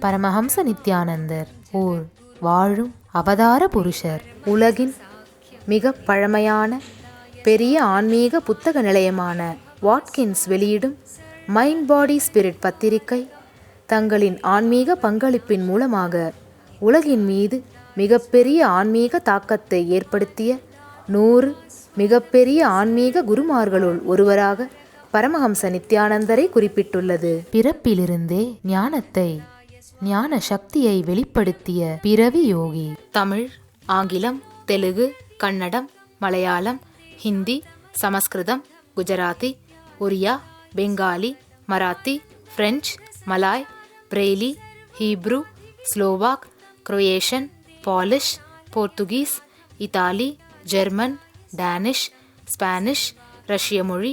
பரமஹம்ச நித்யானந்தர் ஓர் வாழும் அவதார புருஷர். உலகின் மிக பழமையான பெரிய ஆன்மீக புத்தக நிலையமான வாட்கின்ஸ் வெளியிடும் மைண்ட் பாடி ஸ்பிரிட் பத்திரிகை தங்களின் ஆன்மீக பங்களிப்பின் மூலமாக உலகின் மீது மிகப்பெரிய ஆன்மீக தாக்கத்தை ஏற்படுத்திய நூறு மிகப்பெரிய ஆன்மீக குருமார்களுள் ஒருவராக பரமஹம்ச நித்யானந்தரை குறிப்பிட்டுள்ளது. பிறப்பிலிருந்தே ஞானத்தை ஞான சக்தியை வெளிப்படுத்திய பிறவி யோகி. தமிழ் ஆங்கிலம் Telugu Kannada Malayalam Hindi Sanskrit Gujarati Oriya Bengali Marathi French Malay Braille Hebrew Slovak Croatian Polish Portuguese Italy German Danish Spanish Russian மொழி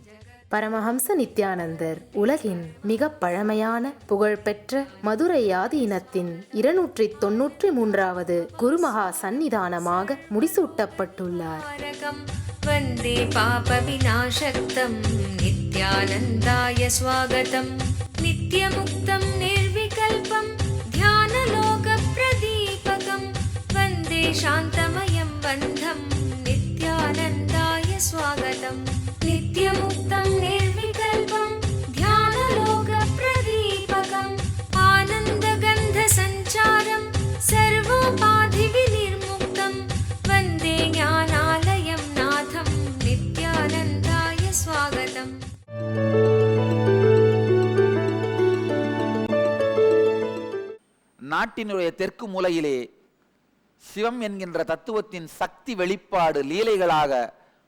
பரமஹம்ச நித்யானந்தர் உலகின் மிக பழமையான புகழ்பெற்ற மதுரையாதி இனத்தின் இருநூற்றி தொன்னூற்றி மூன்றாவது குருமகா சந்நிதானமாக முடிசூட்டப்பட்டுள்ளார் வந்தே பாப விநாசக்தம் நித்யானந்தாய சுவாகதம். நித்யமுக்தம் நிர்விகல்பம் தியானலோக பிரதீபகம் வந்தே சாந்தமயம் பந்தம் நித்யானந்தாய ஸ்வாகதம் நாட்டினுடைய தெற்கு மூலையிலே சிவம் என்கின்ற தத்துவத்தின் சக்தி வெளிப்பாடு லீலைகளாக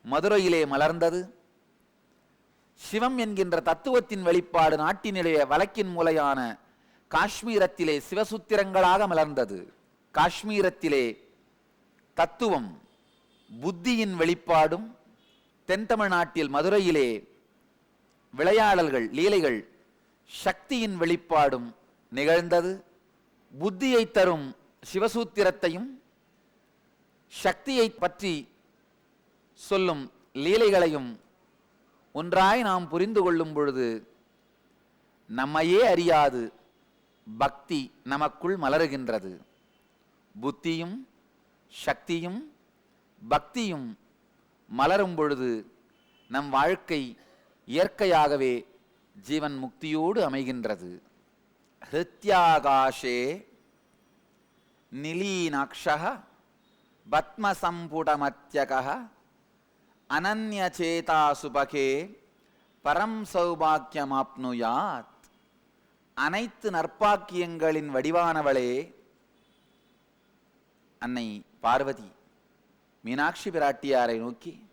மதுரையிலே மலர்ந்தது. சிவம் என்கின்ற தத்துவத்தின் வெளிப்பாடு நாட்டினுடைய வழக்கின் மூலையான காஷ்மீரத்திலே சிவசூத்திரங்களாக மலர்ந்தது. காஷ்மீரத்திலே தத்துவம் புத்தியின் வெளிப்பாடும் தென் தமிழ்நாட்டில் மதுரையிலே விளையாடல்கள் லீலைகள் சக்தியின் வெளிப்பாடும் நிகழ்ந்தது. புத்தியை தரும் சிவசூத்திரத்தையும் சக்தியை பற்றி சொல்லும் லீலைகளையும் ஒன்றாய் நாம் புரிந்து கொள்ளும் பொழுது நம்மையே அறியாது பக்தி நமக்குள் மலருகின்றது. புத்தியும் சக்தியும் பக்தியும் மலரும் பொழுது நம் வாழ்க்கை இயற்கையாகவே ஜீவன் முக்தியோடு அமைகின்றது. ஹிருத்யாகாஷே நிலீனாக்ஷ பத்மசம்புடமத்யக அனன்யச்சேதா சுபகே பரம் சௌபாக்கியமாப்னுயாத். அனைத்து நற்பாக்கியங்களின் வடிவானவளே அன்னை பார்வதி மீனாட்சி பிராட்டியாரை நோக்கி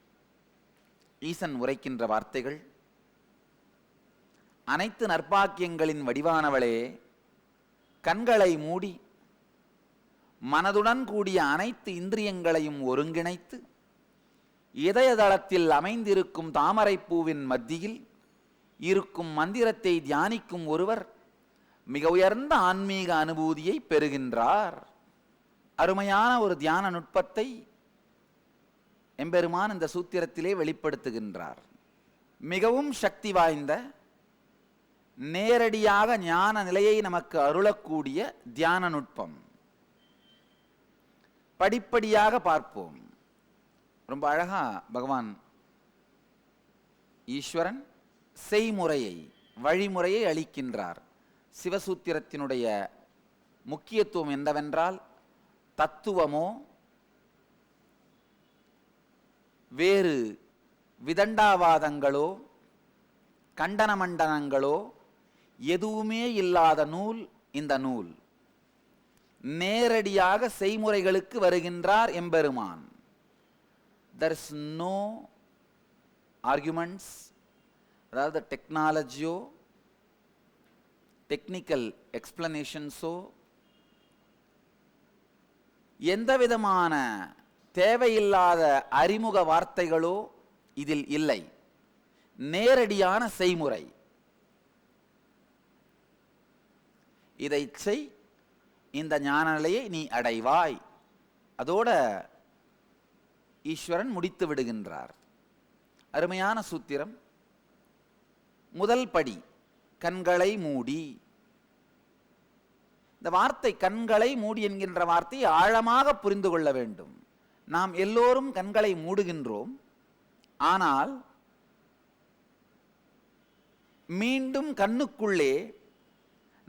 ஈசன் உரைக்கின்ற வார்த்தைகள் அனைத்து நற்பாக்கியங்களின் வடிவானவளே கண்களை மூடி மனதுடன் கூடிய அனைத்து இந்திரியங்களையும் ஒருங்கிணைத்து இதயதளத்தில் அமைந்திருக்கும் தாமரைப்பூவின் மத்தியில் இருக்கும் மந்திரத்தை தியானிக்கும் ஒருவர் மிக உயர்ந்த ஆன்மீக அனுபூதியை பெறுகின்றார். அருமையான ஒரு தியான நுட்பத்தை எம்பெருமான் இந்த சூத்திரத்திலே வெளிப்படுத்துகின்றார். மிகவும் சக்தி வாய்ந்த நேரடியாக ஞான நிலையை நமக்கு அருளக்கூடிய தியான நுட்பம். படிப்படியாக பார்ப்போம். ரொம்ப அழகா பகவான் ஈஸ்வரன் செய்முறையை வழிமுறையை அளிக்கின்றார். சிவசூத்திரத்தினுடைய முக்கியத்துவம் என்னவென்றால் தத்துவமோ வேறு விதண்டாவாதங்களோ கண்டன மண்டனங்களோ எதுவுமே இல்லாத நூல் இந்த நூல். நேரடியாக செய்முறைகளுக்கு வருகின்றார் எம்பெருமான். There இஸ் நோ ஆர்குமெண்ட்ஸ் அதாவது டெக்னாலஜியோ டெக்னிக்கல் எக்ஸ்பிளனேஷன்ஸோ எந்த விதமான தேவையில்லாத அறிமுக வார்த்தைகளோ இதில் இல்லை. நேரடியான செய்முறை. இதை செய். இந்த ஞான நிலையை நீ அடைவாய். அதோட ஈஸ்வரன் முடித்து விடுகின்றார். அருமையான சூத்திரம். முதல் படி கண்களை மூடி. இந்த வார்த்தை கண்களை மூடி என்கின்ற வார்த்தையை ஆழமாக புரிந்து கொள்ள வேண்டும். நாம் எல்லோரும் கண்களை மூடுகின்றோம். ஆனால் மீண்டும் கண்ணுக்குள்ளே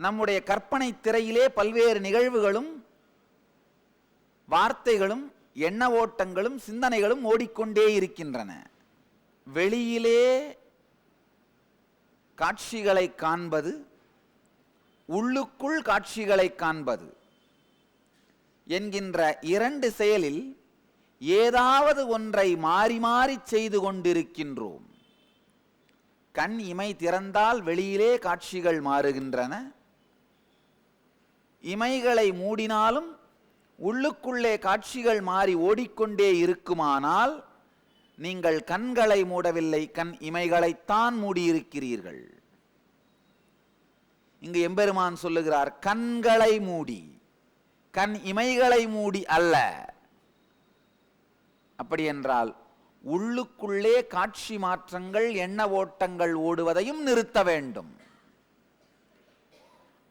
நம்முடைய கற்பனை திரையிலே பல்வேறு நிகழ்வுகளும் வார்த்தைகளும் எண்ண ஓட்டங்களும் சிந்தனைகளும் ஓடிக்கொண்டே இருக்கின்றன. வெளியிலே காட்சிகளை காண்பது உள்ளுக்குள் காட்சிகளை காண்பது என்கின்ற இரண்டு செயலில் ஏதாவது ஒன்றை மாறி மாறி செய்து கொண்டிருக்கின்றோம். கண் இமை திறந்தால் வெளியிலே காட்சிகள் மாறுகின்றன. இமைகளை மூடினாலும் உள்ளுக்குள்ளே காட்சிகள் மாறி ஓடிக்கொண்டே இருக்குமானால் நீங்கள் கண்களை மூடவில்லை கண் இமைகளைத்தான் மூடியிருக்கிறீர்கள். இங்கு எம்பெருமான் சொல்லுகிறார் கண்களை மூடி கண் இமைகளை மூடி அல்ல. அப்படி என்றால் உள்ளுக்குள்ளே காட்சி மாற்றங்கள் எண்ண ஓட்டங்கள் ஓடுவதையும் நிறுத்த வேண்டும்.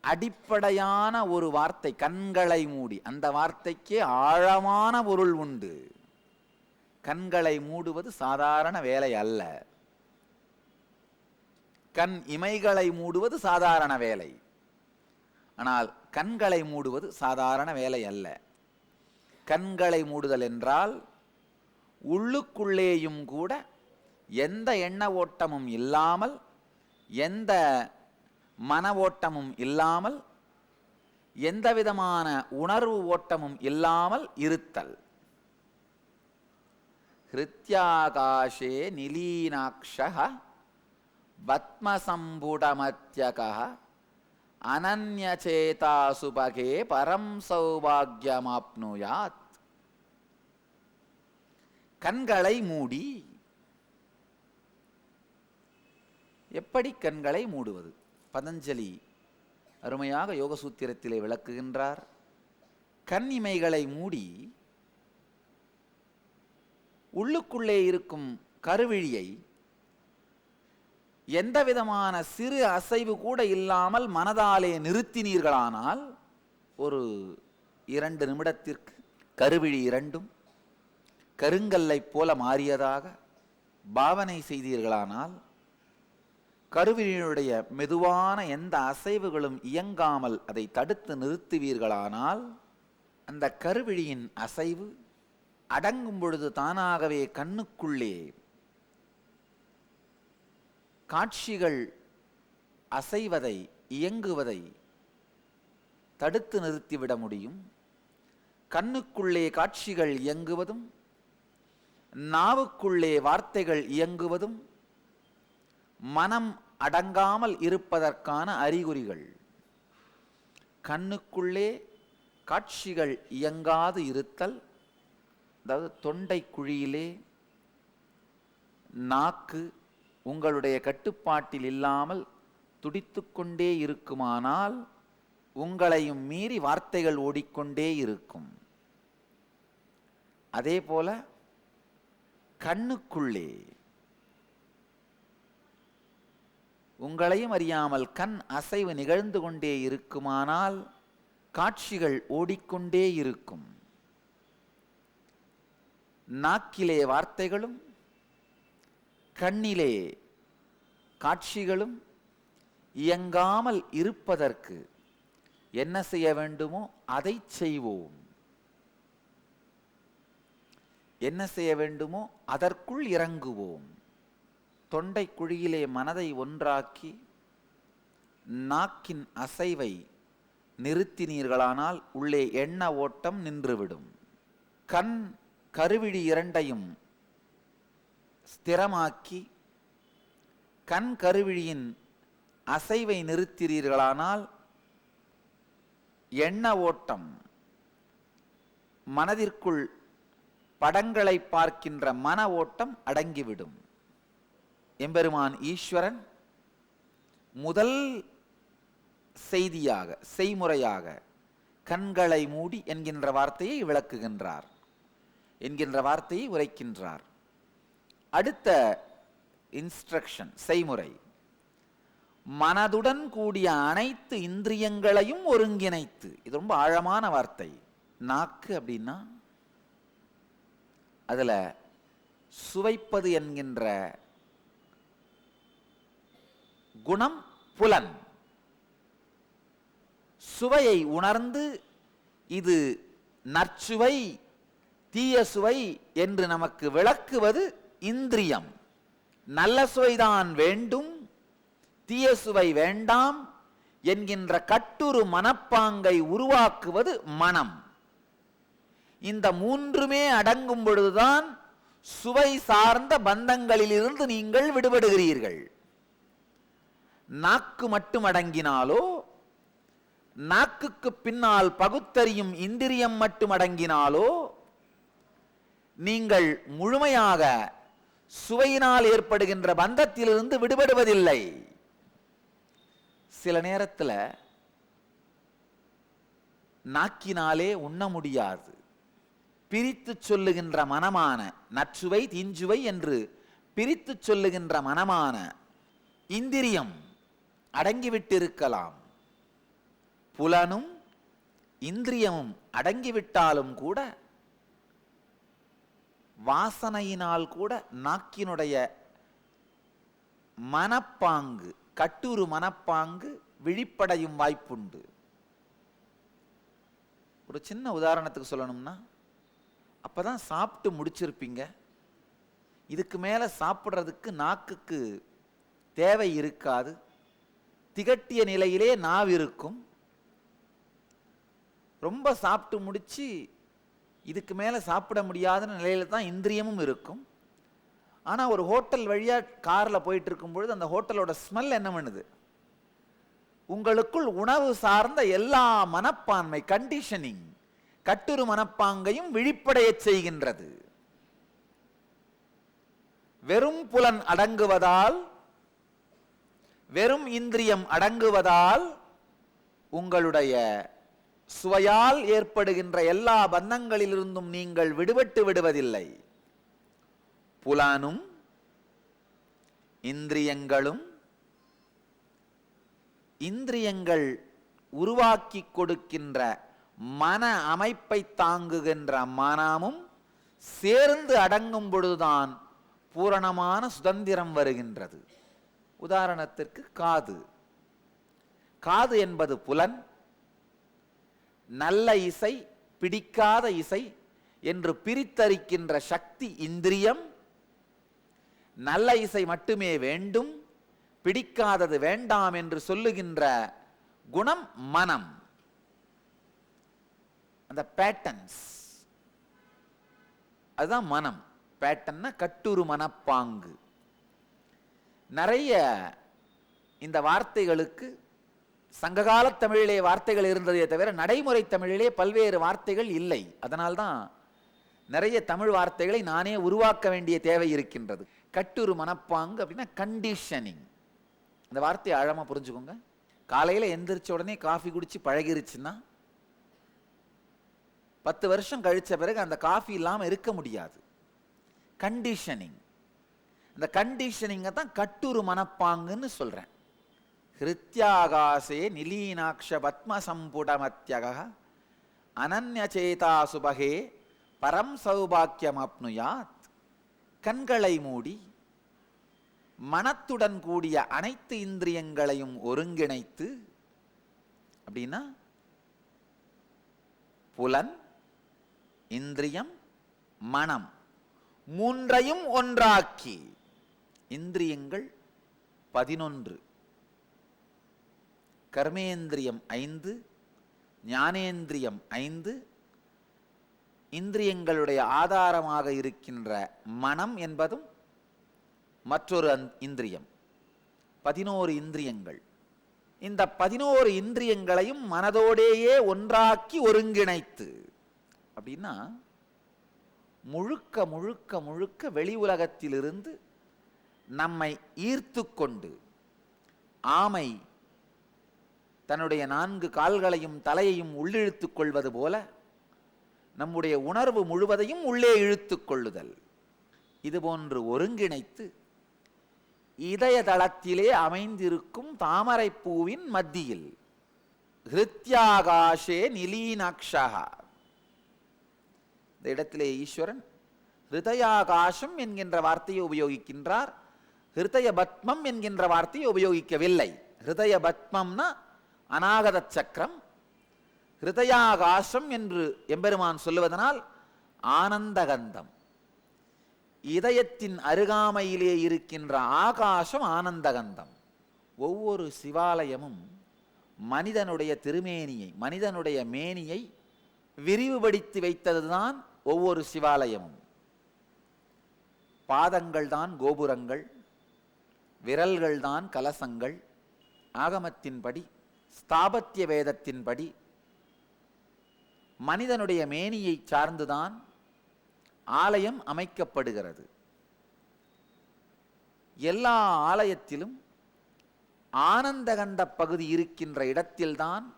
அடிப்படையான ஒரு வார்த்தை கண்களை மூடி. அந்த வார்த்தைக்கு ஆழமான பொருள் உண்டு. கண்களை மூடுவது சாதாரண வேலை அல்ல. கண் இமைகளை மூடுவது சாதாரண வேலை. ஆனால் கண்களை மூடுவது சாதாரண வேலை அல்ல. கண்களை மூடுதல் என்றால் உள்ளுக்குள்ளேயும் கூட எந்த எண்ண ஓட்டமும் இல்லாமல் எந்த மன ஓட்டமும் இல்லாமல் எந்தவிதமான உணர்வு ஓட்டமும் இல்லாமல் இருத்தல். ஹிருத்யாகாஷே நிலீனாட்சக பத்மசம்புடமத்தியக அனன்யச்சேதா பரம் சௌபாகியமாப்னுயாத். கண்களை மூடி. எப்படி கண்களை மூடுவது? பதஞ்சலி அருமையாக யோகசூத்திரத்திலே விளக்குகின்றார். கண் இமைகளை மூடி உள்ளுக்குள்ளே இருக்கும் கருவிழியை எந்த விதமான சிறு அசைவு கூட இல்லாமல் மனதாலே நிறுத்தினீர்களானால் ஒரு இரண்டு நிமிடத்திற்கு கருவிழி இரண்டும் கருங்கல்லைப் போல மாறியதாக பாவனை செய்தீர்களானால் கருவிழினுடைய மெதுவான எந்த அசைவுகளும் இயங்காமல் அதை தடுத்து நிறுத்துவீர்களானால் அந்த கருவிழியின் அசைவு அடங்கும் பொழுது தானாகவே கண்ணுக்குள்ளே காட்சிகள் அசைவதை இயங்குவதை தடுத்து நிறுத்திவிட முடியும். கண்ணுக்குள்ளே காட்சிகள் இயங்குவதும் நாவுக்குள்ளே வார்த்தைகள் இயங்குவதும் மனம் அடங்காமல் இருப்பதற்கான அறிகுறிகள். கண்ணுக்குள்ளே காட்சிகள் இயங்காது இருத்தல் அதாவது தொண்டை குழியிலே நாக்கு உங்களுடைய கட்டுப்பாட்டில் இல்லாமல் துடித்துக்கொண்டே இருக்குமானால் உங்களையும் மீறி வார்த்தைகள் ஓடிக்கொண்டே இருக்கும். அதே போல கண்ணுக்குள்ளே உங்களையும் அறியாமல் கண் அசைவு நிகழ்ந்து கொண்டே இருக்குமானால் காட்சிகள் ஓடிக்கொண்டே இருக்கும். நாக்கிலே வார்த்தைகளும் கண்ணிலே காட்சிகளும் இயங்காமல் இருப்பதற்கு என்ன செய்ய வேண்டுமோ அதை செய்வோம். என்ன செய்ய வேண்டுமோ அதற்குள் இறங்குவோம். தொண்டை குழியிலே மனதை ஒன்றாக்கி நாக்கின் அசைவை நிறுத்தினீர்களானால் உள்ளே எண்ண ஓட்டம் நின்றுவிடும். கண் கருவிழி இரண்டையும் ஸ்திரமாக்கி கண் கருவிழியின் அசைவை நிறுத்தினீர்களானால் எண்ண ஓட்டம் மனதிற்குள் படங்களை பார்க்கின்ற மன ஓட்டம் அடங்கிவிடும். எம்பெருமான் ஈஸ்வரன் முதல் செய்தியாக செய்முறையாக கண்களை மூடி என்கின்ற வார்த்தையை விளக்குகின்றார் என்கின்ற வார்த்தையை உரைக்கின்றார். அடுத்த இன்ஸ்ட்ரக்ஷன் செய்முறை. மனதுடன் கூடிய அனைத்து இந்திரியங்களையும் ஒருங்கிணைத்து. இது ரொம்ப ஆழமான வார்த்தை. நாக்கு அப்படின்னா அதுல சுவைப்பது என்கின்ற குணம் புலன். சுவையை உணர்ந்து இது நற்சுவை தீய சுவை என்று நமக்கு விளக்குவது இந்திரியம். நல்ல சுவைதான் வேண்டும் தீய சுவை வேண்டாம் என்கின்ற கட்டுரு மனப்பாங்கை உருவாக்குவது மனம். இந்த மூன்றுமே அடங்கும் பொழுதுதான் சுவை சார்ந்த பந்தங்களிலிருந்து நீங்கள் விடுபடுகிறீர்கள். நாக்கு மட்டும் அடங்கினாலோ நாக்குக்கு பின்னால் பகுத்தறியும் இந்திரியம் மட்டும் அடங்கினாலோ நீங்கள் முழுமையாக சுவையினால் ஏற்படுகின்ற பந்தத்திலிருந்து விடுபடுவதில்லை. சில நேரத்தில் நாக்கினாலே உண்ண முடியாது. பிரித்து சொல்லுகின்ற மனமான நச்சுவை தீஞ்சுவை என்று பிரித்து சொல்லுகின்ற மனமான இந்திரியம் அடங்கிவிட்டிருக்கலாம். புலனும் இந்திரியமும் அடங்கிவிட்டாலும் கூட வாசனையினால் கூட நாக்கினுடைய மனப்பாங்கு கட்டுரு மனப்பாங்கு விழிப்படையும் வாய்ப்புண்டு. ஒரு சின்ன உதாரணத்துக்கு சொல்லணும்னா அப்பதான் சாப்பிட்டு முடிச்சிருப்பீங்க. இதுக்கு மேலே சாப்பிட்றதுக்கு நாக்குக்கு தேவை இருக்காது. திகட்டிய நிலையிலே நாவு இருக்கும். ரொம்ப சாப்பிட்டு முடித்து இதுக்கு மேலே சாப்பிட முடியாத நிலையில் தான் இந்திரியமும் இருக்கும். ஆனால் ஒரு ஹோட்டல் வழியாக காரில் போயிட்டு இருக்கும் பொழுது அந்த ஹோட்டலோட ஸ்மெல் என்ன பண்ணுது? உங்களுக்குள் உணவு சார்ந்த எல்லா மனப்பான்மை கண்டிஷனிங் கட்டுரு மனப்பாங்கையும் விழிப்படையச் செய்கின்றது. வெறும் புலன் அடங்குவதால் வெறும் இந்திரியம் அடங்குவதால் உங்களுடைய சுவையால் ஏற்படுகின்ற எல்லா பந்தங்களிலிருந்தும் நீங்கள் விடுபட்டு விடுவதில்லை. புலானும் இந்திரியங்களும் இந்திரியங்கள் உருவாக்கி கொடுக்கின்ற மன அமைப்பை தாங்குகின்ற மனமும் சேர்ந்து அடங்கும் பொழுதுதான் பூரணமான சுதந்திரம் வருகின்றது. உதாரணத்திற்கு காது. காது என்பது புலன் நல்ல இசை பிடிக்காத இசை என்று பிரித்தறிக்கின்ற சக்தி இந்திரியம் நல்ல இசை மட்டுமே வேண்டும் பிடிக்காதது வேண்டாம் என்று சொல்லுகின்ற குணம் மனம். அந்த பேட்டன்ஸ் அதுதான் மனம். பேட்டன்னா கட்டுரு மனப்பாங்கு. நிறைய இந்த வார்த்தைகளுக்கு சங்ககால தமிழிலே வார்த்தைகள் இருந்ததே தவிர நடைமுறை தமிழிலே பல்வேறு வார்த்தைகள் இல்லை. அதனால்தான் நிறைய தமிழ் வார்த்தைகளை நானே உருவாக்க வேண்டிய தேவை இருக்கின்றது. கட்டுரு மனப்பாங்கு அப்படின்னா கண்டிஷனிங் இந்த வார்த்தையை ஆழமாக புரிஞ்சுக்கோங்க. காலையில் எந்திரிச்ச உடனே காஃபி குடித்து பழகிருச்சுன்னா பத்து வருஷம் கழித்த பிறகு அந்த காஃபி இல்லாமல் இருக்க முடியாது. கண்டிஷனிங் இந்த கண்டிஷனிங்கை தான் கட்டுரு மனப்பாங்குன்னு சொல்கிறேன் ஹிருத்யாகாசே நிலீனாட்ச பத்ம சம்புடமத்யக சுபகே பரம் சௌபாக்கியம் அப்னுயாத் கண்களை மூடி மனத்துடன் கூடிய அனைத்து இந்திரியங்களையும் ஒருங்கிணைத்து அப்படின்னா புலன் இந்திரியம் மனம் மூன்றையும் ஒன்றாக்கி இந்திரியங்கள் பதினொன்று. கர்மேந்திரியம் ஐந்து ஞானேந்திரியம் ஐந்து இந்திரியங்களுடைய ஆதாரமாக இருக்கின்ற மனம் என்பதும் மற்றொரு அந்- இந்திரியம். பதினோரு இந்திரியங்கள். இந்த பதினோரு இந்திரியங்களையும் மனதோடேயே ஒன்றாக்கி ஒருங்கிணைத்து அப்படின்னா முழுக்க முழுக்க முழுக்க வெளி உலகத்திலிருந்து நம்மை ஈர்த்து கொண்டு ஆமை தன்னுடைய நான்கு கால்களையும் தலையையும் உள்ளிழுத்து கொள்வது போல நம்முடைய உணர்வு முழுவதையும் உள்ளே இழுத்து கொள்ளுதல். இதுபோன்று ஒருங்கிணைத்து இதய தளத்திலே அமைந்திருக்கும் தாமரைப் பூவின் மத்தியில் ஹிருத்யாகாஷே நிலீனாக்ஷா இந்த இடத்திலே ஈஸ்வரன் ஹிருதயாகாசம் என்கின்ற வார்த்தையை உபயோகிக்கின்றார். ஹிருதய பத்மம் என்கின்ற வார்த்தையை உபயோகிக்கவில்லை. ஹிருதய பத்மம்னா அநாகத சக்கரம் ஹிருதயாகாசம் என்று எம்பெருமான் சொல்லுவதனால் ஆனந்தகந்தம். இதயத்தின் அருகாமையிலே இருக்கின்ற ஆகாசம் ஆனந்தகந்தம். ஒவ்வொரு சிவாலயமும் மனிதனுடைய திருமேனியை மனிதனுடைய மேனியை விரிவுபடுத்தி வைத்ததுதான் ஒவ்வொரு சிவாலயமும். பாதங்கள் தான் கோபுரங்கள் விரல்கள்தான் கலசங்கள். ஆகமத்தின்படி ஸ்தாபத்திய வேதத்தின்படி மனிதனுடைய மேனியை சார்ந்துதான் ஆலயம் அமைக்கப்படுகிறது. எல்லா ஆலயத்திலும் ஆனந்தகண்ட பகுதி இருக்கின்ற இடத்தில்தான்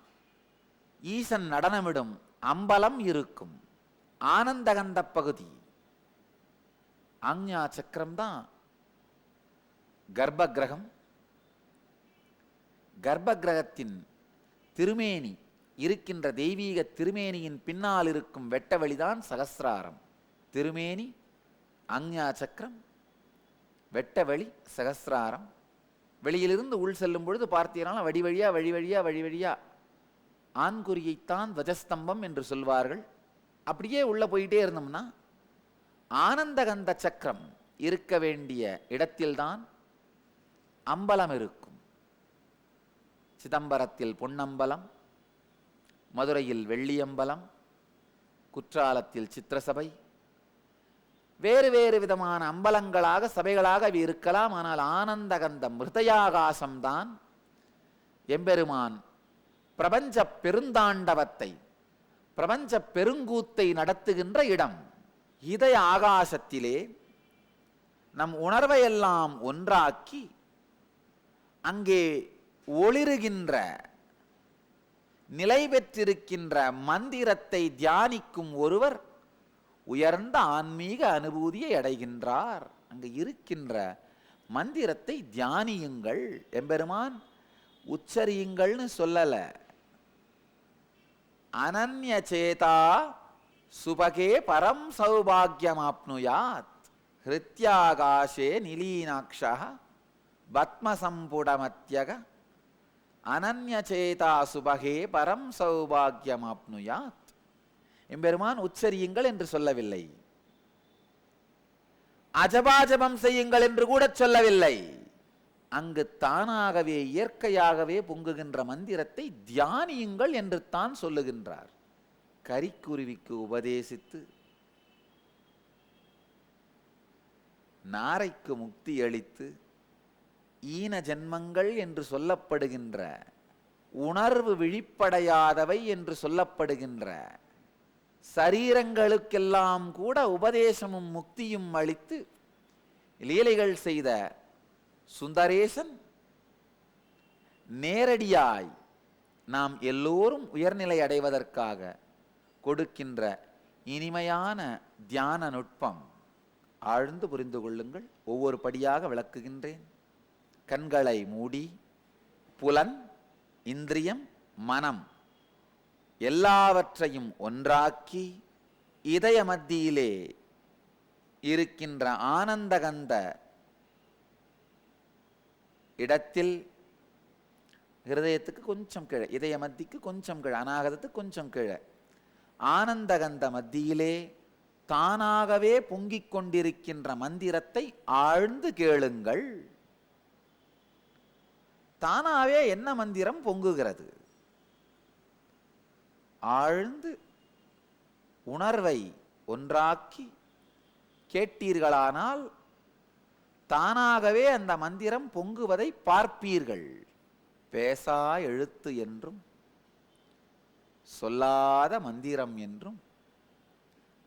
ஈசன் நடனமிடும் அம்பலம் இருக்கும். ஆனந்தகண்ட பகுதி. ஆஞ்ஞா சக்கரம் தான் கர்ப்ப கிரகம் கர்ப்ப கிரகத்தின் திருமேனி இருக்கின்ற தெய்வீக திருமேனியின் பின்னால் இருக்கும் வெட்ட வழிதான் சகசிராரம். திருமேனி அஞ்ஞா சக்கரம் வெட்ட வழி சகசிராரம். வெளியிலிருந்து உள் செல்லும் பொழுது பார்த்தீங்கன்னா வழி வழியா வழி வழியா வழி வழியா ஆண்குறியைத்தான் துவஜஸ்தம்பம் என்று சொல்வார்கள். அப்படியே உள்ளே போயிட்டே இருந்தோம்னா ஆனந்தகந்த சக்கரம் இருக்க வேண்டிய இடத்தில்தான் அம்பலம் இருக்கும். சிதம்பரத்தில் பொன்னம்பலம் மதுரையில் வெள்ளியம்பலம் குற்றாலத்தில் சித்திரசபை. வேறு வேறு விதமான அம்பலங்களாக சபைகளாக அவை இருக்கலாம். ஆனால் ஆனந்தகந்த மிருதயாகாசம்தான் எம்பெருமான் பிரபஞ்ச பெருந்தாண்டவத்தை பிரபஞ்ச பெருங்கூத்தை நடத்துகின்ற இடம். இதய ஆகாசத்திலே நம் உணர்வையெல்லாம் ஒன்றாக்கி அங்கே ஒளிருகின்ற நிலை பெற்றிருக்கின்ற மந்திரத்தை தியானிக்கும் ஒருவர் உயர்ந்த ஆன்மீக அனுபூதியை அடைகின்றார். அங்கு இருக்கின்ற மந்திரத்தை தியானியுங்கள். எம்பெருமான் உச்சரியுங்கள்னு சொல்லல. அனன்ய சேதா சுபகே பரம் சௌபாகியமாப்னுயாத். ஹிருத்யாகாஷே நிலீனாட்சா பத்மசம்புடமத்யக அனன்யச்சேதா சுபகே பரம் சௌபாகியமாப்னுயாத். எம்பெருமான் உச்சரியுங்கள் என்று சொல்லவில்லை. அஜபாஜபம் செய்யுங்கள் என்று கூட சொல்லவில்லை. அங்கு தானாகவே இயற்கையாகவே பொங்குகின்ற மந்திரத்தை தியானியுங்கள் என்று தான் சொல்லுகின்றார். கரிக்குருவிக்கு உபதேசித்து நாரைக்கு முக்தி அளித்து ஈன ஜென்மங்கள் என்று சொல்லப்படுகின்ற உணர்வு விழிப்படையாதவை என்று சொல்லப்படுகின்ற சரீரங்களுக்கெல்லாம் கூட உபதேசமும் முக்தியும் அளித்து லீலைகள் செய்த சுந்தரேசன் நேரடியாய் நாம் எல்லோரும் உயர்நிலை அடைவதற்காக கொடுக்கின்ற இனிமையான தியான நுட்பம் ஆழ்ந்து புரிந்து கொள்ளுங்கள். ஒவ்வொரு படியாக விளக்குகின்றேன். கண்களை மூடி புலன் இந்திரியம் மனம் எல்லாவற்றையும் ஒன்றாக்கி இதய மத்தியிலே இருக்கின்ற ஆனந்தகந்த இடத்தில் ஹிருதயத்துக்கு கொஞ்சம் கீழே இதய மத்திக்கு கொஞ்சம் கீழே அநாகதத்துக்கு கொஞ்சம் கீழே ஆனந்தகந்த மத்தியிலே தானாகவே பொங்கிக் கொண்டிருக்கின்ற மந்திரத்தை ஆழ்ந்து கேளுங்கள். தானாவே என்ன மந்திரம் பொங்குகிறது? ஆழ்ந்து உணர்வை ஒன்றாக்கி கேட்டீர்களானால் தானாகவே அந்த மந்திரம் பொங்குவதை பார்ப்பீர்கள். பேசா எழுத்து என்றும் சொல்லாத மந்திரம் என்றும்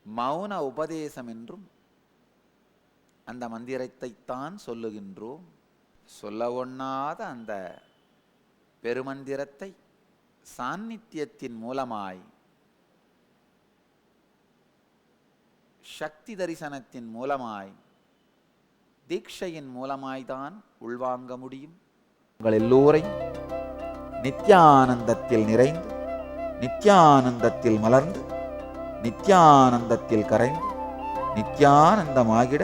மௌன உபதேசம் என்றும் அந்த மந்திரத்தைத்தான் சொல்லுகின்றோம். சொல்ல ஒண்ணாத அந்த பெருமந்திரத்தை சாநித்தியத்தின் மூலமாய் சக்தி தரிசனத்தின் மூலமாய் தீட்சையின் மூலமாய்தான் உள்வாங்க முடியும். உங்கள் எல்லோரையும் நித்யானந்தத்தில் நிறைந்து நித்யானந்தத்தில் மலர்ந்து நித்யானந்தத்தில் கரைந்து நித்யானந்தமாகிட